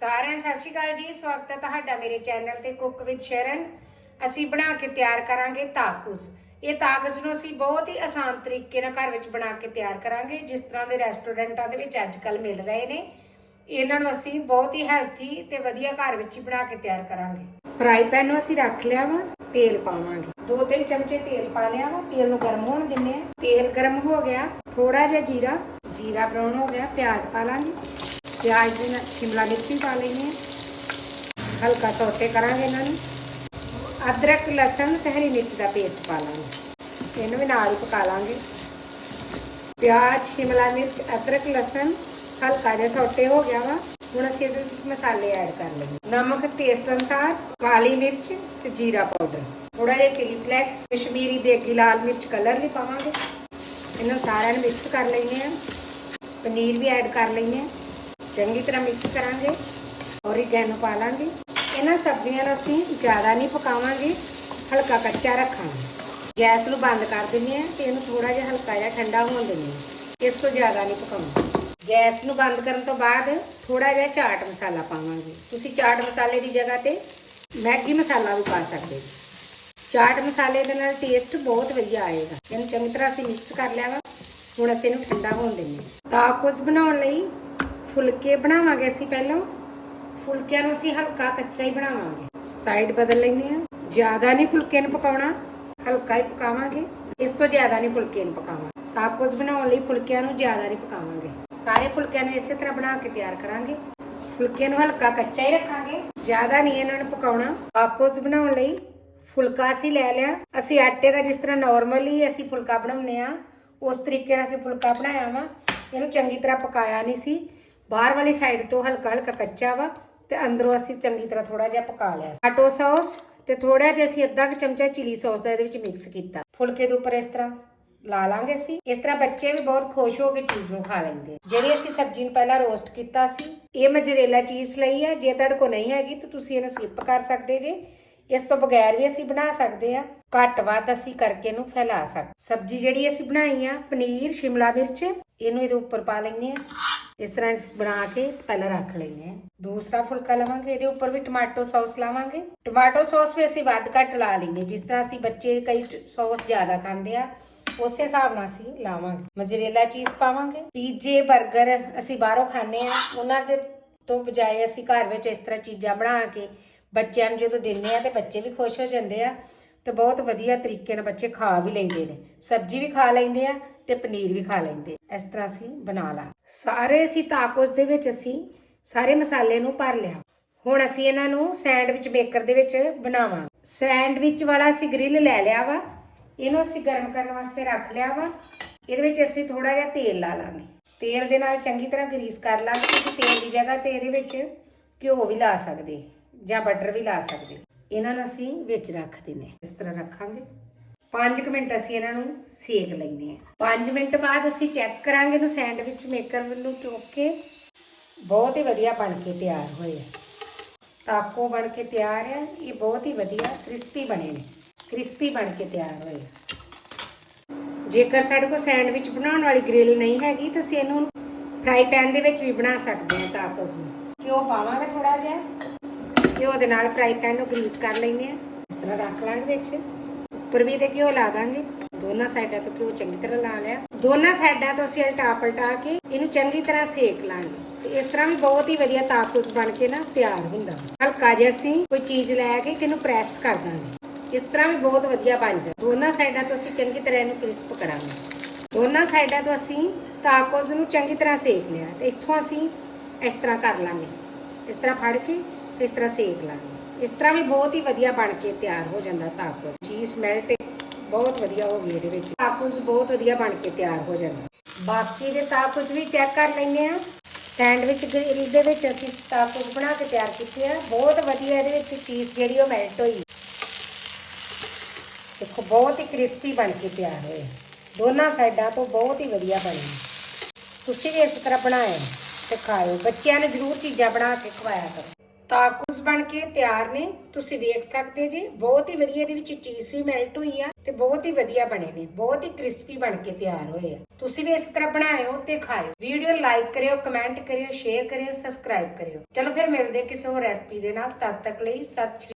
ਸਾਰਿਆਂ ਨੂੰ ਸਤਿ ਸ਼੍ਰੀ ਅਕਾਲ ਜੀ। ਸਵਾਗਤ ਹੈ ਤੁਹਾਡਾ ਮੇਰੇ ਚੈਨਲ ਤੇ ਕੁੱਕ ਵਿਦ ਸ਼ਰਨ। ਅਸੀਂ ਬਣਾ ਕੇ ਤਿਆਰ ਕਰਾਂਗੇ ਤਾਕੂਸ। ਇਹ ਤਾਕੂਸ ਨੂੰ ਅਸੀਂ ਬਹੁਤ ਹੀ ਆਸਾਨ ਤਰੀਕੇ ਨਾਲ ਘਰ ਵਿੱਚ ਬਣਾ ਕੇ ਤਿਆਰ ਕਰਾਂਗੇ, ਜਿਸ ਤਰ੍ਹਾਂ ਦੇ ਰੈਸਟੋਰੈਂਟਾਂ ਦੇ ਵਿੱਚ ਅੱਜ ਕੱਲ ਮਿਲ ਰਹੇ ਨੇ। ਇਹਨਾਂ ਨੂੰ ਅਸੀਂ ਬਹੁਤ ਹੀ ਹੈਲਥੀ ਤੇ ਵਧੀਆ ਘਰ ਵਿੱਚ ਹੀ ਬਣਾ ਕੇ ਤਿਆਰ ਕਰਾਂਗੇ। ਫਰਾਈ ਪੈਨ ਨੂੰ ਅਸੀਂ ਰੱਖ ਲਿਆ ਵਾ, ਤੇਲ ਪਾਵਾਂਗੇ। ਦੋ ਤਿੰਨ ਚਮਚੇ ਤੇਲ ਪਾ ਲਿਆ ਵਾ, ਤੇਲ ਨੂੰ ਗਰਮ ਹੋਣ ਦਿੰਨੇ ਆ ਤੇਲ ਗਰਮ ਹੋ ਗਿਆ ਥੋੜਾ ਜਿਹਾ ਜੀਰਾ ਜੀਰਾ ਬਰਾਊਨ ਹੋ ਗਿਆ, ਪਿਆਜ਼ ਪਾ ਲਾਂਗੇ। ਪਿਆਜ਼ ਦੇ ਨਾਲ ਸ਼ਿਮਲਾ ਮਿਰਚ ਵੀ ਪਾ ਲੈਣੀ ਹੈ। ਹਲਕਾ ਸੌਤੇ ਕਰਾਂਗੇ ਇਹਨਾਂ ਨੂੰ। ਅਦਰਕ, ਲਸਣ ਤੇ ਹਰੀ ਮਿਰਚ ਦਾ ਪੇਸਟ ਪਾ ਲਾਂਗੇ। ਇਹਨੂੰ ਵੀ ਨਾਲ ਹੀ ਪਕਾ ਲਾਂਗੇ। ਪਿਆਜ਼, ਸ਼ਿਮਲਾ ਮਿਰਚ, ਅਦਰਕ, ਲਸਣ ਹਲਕਾ ਜਿਹਾ ਸੌਤੇ ਹੋ ਗਿਆ ਵਾ। ਹੁਣ ਅਸੀਂ ਇਹਦੇ ਵਿੱਚ ਮਸਾਲੇ ਐਡ ਕਰ ਲਵਾਂਗੇ ਨਮਕ ਟੇਸਟ ਅਨੁਸਾਰ ਕਾਲੀ ਮਿਰਚ ਤੇ ਜੀਰਾ ਪਾਊਡਰ। ਥੋੜਾ ਜਿਹਾ ਚਿਲੀ ਫਲੈਕਸ ਕਸ਼ਮੀਰੀ ਦੇਗੀ ਲਾਲ ਮਿਰਚ ਕਲਰ ਵੀ ਪਾਵਾਂਗੇ। ਇਹਨਾਂ ਸਾਰਿਆਂ ਨੂੰ ਮਿਕਸ ਕਰ ਲੈਂਦੇ ਆ ਪਨੀਰ ਵੀ ਐਡ ਕਰ ਲੈਂਦੇ ਆ ਚੰਗੀ ਤਰ੍ਹਾਂ ਮਿਕਸ ਕਰਾਂਗੇ ਔਰੀਗੈਨੋ ਪਾ ਲਾਂਗੇ। ਇਹਨਾਂ ਸਬਜ਼ੀਆਂ ਨੂੰ ਅਸੀਂ ਜ਼ਿਆਦਾ ਨਹੀਂ ਪਕਾਵਾਂਗੇ, ਹਲਕਾ ਕੱਚਾ ਰੱਖਾਂਗੇ। ਗੈਸ ਨੂੰ ਬੰਦ ਕਰ ਦਿੰਦੇ ਆ ਤੇ ਇਹਨੂੰ ਥੋੜਾ ਜਿਹਾ ਹਲਕਾ ਜਿਹਾ ਠੰਡਾ ਹੋਣ ਦਿੰਦੇ ਆ ਇਸ ਤੋਂ ਜ਼ਿਆਦਾ ਨਹੀਂ ਪਕਾਉਣਾ ਗੈਸ ਨੂੰ ਬੰਦ ਕਰਨ ਤੋਂ ਬਾਅਦ ਥੋੜਾ ਜਿਹਾ ਚਾਟ ਮਸਾਲਾ ਪਾਵਾਂਗੇ। ਤੁਸੀਂ ਚਾਟ ਮਸਾਲੇ ਦੀ ਜਗ੍ਹਾ ਤੇ ਮੈਗੀ ਮਸਾਲਾ ਵੀ ਪਾ ਸਕਦੇ ਹੋ। ਚਾਟ ਮਸਾਲੇ ਦੇ ਨਾਲ ਟੇਸਟ ਬਹੁਤ ਵਧੀਆ ਆਏਗਾ। ਇਹਨੂੰ ਚੰਗੀ ਤਰ੍ਹਾਂ ਅਸੀਂ ਮਿਕਸ ਕਰ ਲਿਆ ਵਾ। ਹੁਣ ਅਸੀਂ ਇਹਨੂੰ ਠੰਡਾ ਹੋਣ ਦਿੰਦੇ ਹਾਂ। ਤਾਂ ਤਾਕੋਸ ਬਣਾਉਣ ਲਈ ਫੁਲਕੇ ਬਣਾਵਾਂਗੇ ਅਸੀਂ ਪਹਿਲਾਂ। ਫੁਲਕਿਆਂ ਨੂੰ ਅਸੀਂ ਹਲਕਾ ਕੱਚਾ ਹੀ ਬਣਾਵਾਂਗੇ। ਸਾਈਡ ਬਦਲ ਲੈਂਦੇ ਆ ਜ਼ਿਆਦਾ ਨਹੀਂ ਫੁਲਕੇ ਨੂੰ ਪਕਾਉਣਾ। ਹਲਕਾ ਹੀ ਪਕਾਵਾਂਗੇ। ਇਸ ਤੋਂ ਜ਼ਿਆਦਾ ਨਹੀਂ ਫੁਲਕੇ ਨੂੰ ਪਕਾਵਾਂਗੇ। ਤਾਕੋਸ ਬਣਾਉਣ ਲਈ ਫੁਲਕਿਆਂ ਨੂੰ ਜ਼ਿਆਦਾ ਨਹੀਂ ਪਕਾਵਾਂਗੇ। ਸਾਰੇ ਫੁਲਕਿਆਂ ਨੂੰ ਇਸੇ ਤਰ੍ਹਾਂ ਬਣਾ ਕੇ ਤਿਆਰ ਕਰਾਂਗੇ। ਫੁਲਕਿਆਂ ਨੂੰ ਹਲਕਾ ਕੱਚਾ ਹੀ ਰੱਖਾਂਗੇ। ਜ਼ਿਆਦਾ ਨਹੀਂ ਇਹਨਾਂ ਨੂੰ ਪਕਾਉਣਾ। ਤਾਕੋਸ ਬਣਾਉਣ ਲਈ ਫੁਲਕਾ ਅਸੀਂ ਲੈ ਲਿਆ। ਅਸੀਂ ਆਟੇ ਦਾ ਜਿਸ ਤਰ੍ਹਾਂ ਨਾਰਮਲੀ ਅਸੀਂ ਫੁਲਕਾ ਬਣਾਉਂਦੇ ਆ ਉਸ ਤਰੀਕੇ ਨਾਲ ਅਸੀਂ ਫੁਲਕਾ ਬਣਾਇਆ ਵਾ। ਇਹਨੂੰ ਚੰਗੀ ਤਰ੍ਹਾਂ ਪਕਾਇਆ ਨਹੀਂ ਸੀ। ਬਾਹਰ ਵਾਲੀ ਸਾਈਡ ਤੋਂ ਹਲਕਾ ਹਲਕਾ ਕੱਚਾ ਵਾ ਤੇ ਅੰਦਰੋਂ ਅਸੀਂ ਚੰਗੀ ਤਰ੍ਹਾਂ ਥੋੜਾ ਜਿਹਾ ਪਕਾ ਲਿਆ ਟਮਾਟੋ ਸੌਸ ਤੇ ਥੋੜਾ ਜਿਹਾ ਅਸੀਂ ਅੱਧਾ ਕੁ ਚਮਚਾ ਚਿਲੀ ਸੌਸ ਦਾ ਇਹਦੇ ਵਿੱਚ ਮਿਕਸ ਕੀਤਾ। ਫੁਲਕੇ ਦੇ ਉੱਪਰ ਇਸ ਤਰ੍ਹਾਂ ਲਾ ਲਾਂਗੇ ਅਸੀਂ। ਇਸ ਤਰ੍ਹਾਂ ਬੱਚੇ ਵੀ ਬਹੁਤ ਖੁਸ਼ ਹੋ ਕੇ ਚੀਜ਼ ਨੂੰ ਖਾ ਲੈਂਦੇ ਜਿਹੜੀ ਅਸੀਂ ਸਬਜ਼ੀ ਨੂੰ ਪਹਿਲਾਂ ਰੋਸਟ ਕੀਤਾ ਸੀ, ਇਹ ਮਜਰੇਲਾ ਚੀਜ਼ ਲਈ ਹੈ ਜੇ ਤੁਹਾਡੇ ਕੋਲ ਨਹੀਂ ਹੈਗੀ ਤਾਂ ਤੁਸੀਂ ਇਹਨੂੰ ਸਕਿਪ ਕਰ ਸਕਦੇ ਜੇ। ਇਸ ਤੋਂ ਬਗੈਰ ਵੀ ਅਸੀਂ ਬਣਾ ਸਕਦੇ ਆ। ਘੱਟ ਵੱਧ ਅਸੀਂ ਕਰਕੇ ਇਹਨੂੰ ਫੈਲਾ ਸਕਦੇ। ਸਬਜ਼ੀ ਜਿਹੜੀ ਅਸੀਂ ਬਣਾਈ ਆ, ਪਨੀਰ, ਸ਼ਿਮਲਾ ਮਿਰਚ, ਇਹਨੂੰ ਇਹਦੇ ਉੱਪਰ ਪਾ ਲੈਂਦੇ ਆ। ਇਸ ਤਰ੍ਹਾਂ ਅਸੀਂ ਬਣਾ ਕੇ ਪਹਿਲਾਂ ਰੱਖ ਲੈਂਦੇ ਆ ਦੂਸਰਾ ਫੁਲਕਾ ਲਵਾਂਗੇ, ਇਹਦੇ ਉੱਪਰ ਵੀ ਟਮਾਟੋ ਸੌਸ ਲਾਵਾਂਗੇ। ਟਮਾਟੋ ਸੌਸ ਵੀ ਅਸੀਂ ਵੱਧ ਘੱਟ ਲਾ ਲੈਂਗੇ ਜਿਸ ਤਰ੍ਹਾਂ ਅਸੀਂ ਬੱਚੇ ਕਈ ਸੌਸ ਜ਼ਿਆਦਾ ਖਾਂਦੇ ਆ, ਉਸੇ ਹਿਸਾਬ ਨਾਲ ਅਸੀਂ ਲਾਵਾਂਗੇ। ਮੋਜ਼ਰੇਲਾ ਚੀਜ਼ ਪਾਵਾਂਗੇ। ਪੀਜ਼ੇ 버ਗਰ ਅਸੀਂ ਬਾਹਰੋਂ ਖਾਂਦੇ ਆ ਉਹਨਾਂ ਦੇ ਤੋਂ ਬਜਾਏ ਅਸੀਂ ਘਰ ਵਿੱਚ ਇਸ ਤਰ੍ਹਾਂ ਚੀਜ਼ਾਂ ਬਣਾ ਕੇ ਬੱਚਿਆਂ ਨੂੰ ਜਦੋਂ ਦਿੰਦੇ ਆ ਤੇ ਬੱਚੇ ਵੀ ਖੁਸ਼ ਹੋ ਜਾਂਦੇ ਆ। ਤੇ ਬਹੁਤ ਵਧੀਆ ਤਰੀਕੇ ਨਾਲ ਬੱਚੇ ਖਾ ਵੀ ਲੈਂਦੇ ਨੇ। ਸਬਜ਼ੀ ਵੀ ਖਾ ਲੈਂਦੇ ਆ। ਤੇ ਪਨੀਰ ਵੀ ਖਾ ਲੈਂਦੇ। ਇਸ ਤਰ੍ਹਾਂ ਅਸੀਂ ਬਣਾ ਲਾ। ਸਾਰੇ ਅਸੀਂ ਤਾਕੋਸ ਦੇ ਵਿੱਚ ਅਸੀਂ ਸਾਰੇ ਮਸਾਲੇ ਨੂੰ ਭਰ ਲਿਆ। ਹੁਣ ਅਸੀਂ ਇਹਨਾਂ ਨੂੰ ਸੈਂਡਵਿਚ ਮੇਕਰ ਦੇ ਵਿੱਚ ਬਣਾਵਾਂਗੇ। ਸੈਂਡਵਿਚ ਵਾਲਾ ਅਸੀਂ ਗ੍ਰਿਲ ਲੈ ਲਿਆ ਵਾ। ਇਹਨੂੰ ਅਸੀਂ ਗਰਮ ਕਰਨ ਵਾਸਤੇ ਰੱਖ ਲਿਆ ਵਾ। ਇਹਦੇ ਵਿੱਚ ਅਸੀਂ ਥੋੜਾ ਜਿਹਾ ਤੇਲ ਲਾ ਲਾਂਗੇ। ਤੇਲ ਦੇ ਨਾਲ ਚੰਗੀ ਤਰ੍ਹਾਂ ਗਰੀਸ ਕਰ ਲਾਂਗੇ। ਤੁਸੀਂ ਤੇਲ ਦੀ ਜਗ੍ਹਾ ਤੇ ਇਹਦੇ ਵਿੱਚ ਘਿਓ ਵੀ ਲਾ ਸਕਦੇ ਜਾਂ ਬਟਰ ਵੀ ਲਾ ਸਕਦੇ। ਇਹਨਾਂ ਨੂੰ ਅਸੀਂ ਵਿੱਚ ਰੱਖ ਦਿੰਨੇ ਇਸ ਤਰ੍ਹਾਂ ਰੱਖਾਂਗੇ। 5 ਮਿੰਟ ਅਸੀਂ ਇਹਨਾਂ ਨੂੰ ਸੇਕ ਲੈਂਦੇ ਆ 5 ਮਿੰਟ ਬਾਅਦ ਅਸੀਂ ਚੈੱਕ ਕਰਾਂਗੇ ਇਹਨੂੰ ਸੈਂਡਵਿਚ ਮੇਕਰ ਨੂੰ ਚੁੱਕ ਕੇ। ਬਹੁਤ ਹੀ ਵਧੀਆ ਬਣ ਕੇ ਤਿਆਰ ਹੋਏ ਆ। ਤਾਕੋ ਬਣ ਕੇ ਤਿਆਰ ਆ। ਇਹ ਬਹੁਤ ਹੀ ਵਧੀਆ ਕ੍ਰਿਸਪੀ ਬਣੇ ਨੇ। ਕ੍ਰਿਸਪੀ ਬਣ ਕੇ ਤਿਆਰ ਹੋਏ ਜੇਕਰ ਸਾਡੇ ਕੋਲ ਸੈਂਡਵਿਚ ਬਣਾਉਣ ਵਾਲੀ ਗ੍ਰਿਲ ਨਹੀਂ ਹੈਗੀ, ਤਾਂ ਅਸੀਂ ਇਹਨੂੰ ਫਰਾਈ ਪੈਨ ਦੇ ਵਿੱਚ ਵੀ ਬਣਾ ਸਕਦੇ ਹਾਂ ਤਾਕੋਸ ਨੂੰ। ਘਿਓ ਪਾਵਾਂਗੇ ਥੋੜਾ ਜਿਹਾ। ਘਿਓ ਦੇ ਨਾਲ ਫਰਾਈ ਪੈਨ ਨੂੰ ਗਰੀਸ ਕਰ ਲੈਂਦੇ ਆ ਇਸ ਤਰ੍ਹਾਂ ਰੱਖ ਲਾਂਗੇ ਵਿੱਚ। ਉੱਪਰ ਵੀ ਤੇ ਘਿਓ ਲਾ ਦਾਂਗੇ। ਦੋਨਾਂ ਸਾਈਡਾਂ ਤੋਂ ਘਿਓ ਚੰਗੀ ਤਰ੍ਹਾਂ ਲਾ ਲਿਆ। ਦੋਨਾਂ ਸਾਈਡਾਂ ਤੋਂ ਅਸੀਂ ਉਲਟਾ ਪਲਟਾ ਕੇ ਇਹਨੂੰ ਚੰਗੀ ਤਰ੍ਹਾਂ ਸੇਕ ਲਾਂਗੇ। ਤੇ ਇਸ ਤਰ੍ਹਾਂ ਵੀ ਬਹੁਤ ਹੀ ਵਧੀਆ ਤਾਕੂਸ ਬਣ ਕੇ ਨਾ ਤਿਆਰ ਹੁੰਦਾ। ਹਲਕਾ ਜਿਹਾ ਅਸੀਂ ਕੋਈ ਚੀਜ਼ ਲੈ ਕੇ ਇਹਨੂੰ ਪ੍ਰੈਸ ਕਰ ਦਾਂਗੇ। ਇਸ ਤਰ੍ਹਾਂ ਵੀ ਬਹੁਤ ਵਧੀਆ ਬਣ ਜਾ ਦੋਨਾਂ ਸਾਈਡਾਂ ਤੋਂ ਅਸੀਂ ਚੰਗੀ ਤਰ੍ਹਾਂ ਇਹਨੂੰ ਕ੍ਰਿਸਪ ਕਰਾਂਗੇ। ਦੋਨਾਂ ਸਾਈਡਾਂ ਤੋਂ ਅਸੀਂ ਤਾਕੋਸ ਨੂੰ ਚੰਗੀ ਤਰ੍ਹਾਂ ਸੇਕ ਲਿਆ। ਤੇ ਇੱਥੋਂ ਅਸੀਂ ਇਸ ਤਰ੍ਹਾਂ ਕਰ ਲਾਂਗੇ। ਇਸ ਤਰ੍ਹਾਂ ਫੜ ਕੇ ਇਸ ਤਰ੍ਹਾਂ ਸੇਕ ਲਾਂਗੇ। ਇਸ ਤਰ੍ਹਾਂ ਵੀ ਬਹੁਤ ਹੀ ਵਧੀਆ ਬਣ ਕੇ ਤਿਆਰ ਹੋ ਜਾਂਦਾ ਤਾਕੋਸ ਚੀਜ਼ ਮੈਲਟ ਬਹੁਤ ਵਧੀਆ ਹੋ ਗਈ ਇਹਦੇ ਵਿੱਚ। ਤਾਕੋਸ ਬਹੁਤ ਵਧੀਆ ਬਣ ਕੇ ਤਿਆਰ ਹੋ ਜਾਂਦਾ। ਬਾਕੀ ਦੇ ਤਾਕੋਸ ਵੀ ਚੈੱਕ ਕਰ ਲੈਂਦੇ ਆ ਸੈਂਡਵਿਚ ਗ੍ਰਿਲ ਦੇ ਵਿੱਚ ਅਸੀਂ ਤਾਕੋਸ ਬਣਾ ਕੇ ਤਿਆਰ ਕੀਤੇ ਆ। ਬਹੁਤ ਵਧੀਆ ਇਹਦੇ ਵਿੱਚ ਚੀਜ਼ ਜਿਹੜੀ ਉਹ ਮੈਲਟ ਹੋਈ। ਦੇਖੋ, ਬਹੁਤ ਹੀ ਕ੍ਰਿਸਪੀ ਬਣ ਕੇ ਤਿਆਰ ਹੋਏ ਦੋਨਾਂ ਸਾਈਡਾਂ ਤੋਂ ਬਹੁਤ ਹੀ ਵਧੀਆ ਬਣੇ। ਤੁਸੀਂ ਵੀ ਇਸ ਤਰ੍ਹਾਂ ਬਣਾਏ ਤੇ ਖਾਓ ਬੱਚਿਆਂ ਨੂੰ ਜ਼ਰੂਰ ਚੀਜ਼ਾਂ ਬਣਾ ਕੇ ਖਵਾਇਆ ਕਰੋ। ਤਾਕੂਸ ਬਣ ਕੇ ਤਿਆਰ ਨੇ। ਤੁਸੀਂ ਵੇਖ ਸਕਦੇ ਜੀ, ਬਹੁਤ ਹੀ ਵਧੀਆ ਇਹਦੇ ਵਿੱਚ ਚੀਜ਼ ਵੀ ਮੈਲਟ ਹੋਈ ਆ ਤੇ ਬਹੁਤ ਹੀ ਵਧੀਆ ਬਣੇ ਨੇ, ਬਹੁਤ ਹੀ ਕ੍ਰਿਸਪੀ ਬਣ ਕੇ ਤਿਆਰ ਹੋਏ ਆ। ਤੁਸੀਂ ਵੀ ਇਸ ਤਰ੍ਹਾਂ ਬਣਾਇਓ ਤੇ ਖਾਇਓ। ਵੀਡੀਓ ਲਾਈਕ ਕਰਿਓ ਕਮੈਂਟ ਕਰਿਓ ਸ਼ੇਅਰ ਕਰਿਓ ਸਬਸਕ੍ਰਾਈਬ ਕਰਿਓ। ਚਲੋ ਫਿਰ ਮਿਲਦੇ ਕਿਸੇ ਹੋਰ ਰੈਸਪੀ ਦੇ ਨਾਲ। ਤਦ ਤੱਕ ਲਈ ਸਤਿ ਸ਼੍ਰੀ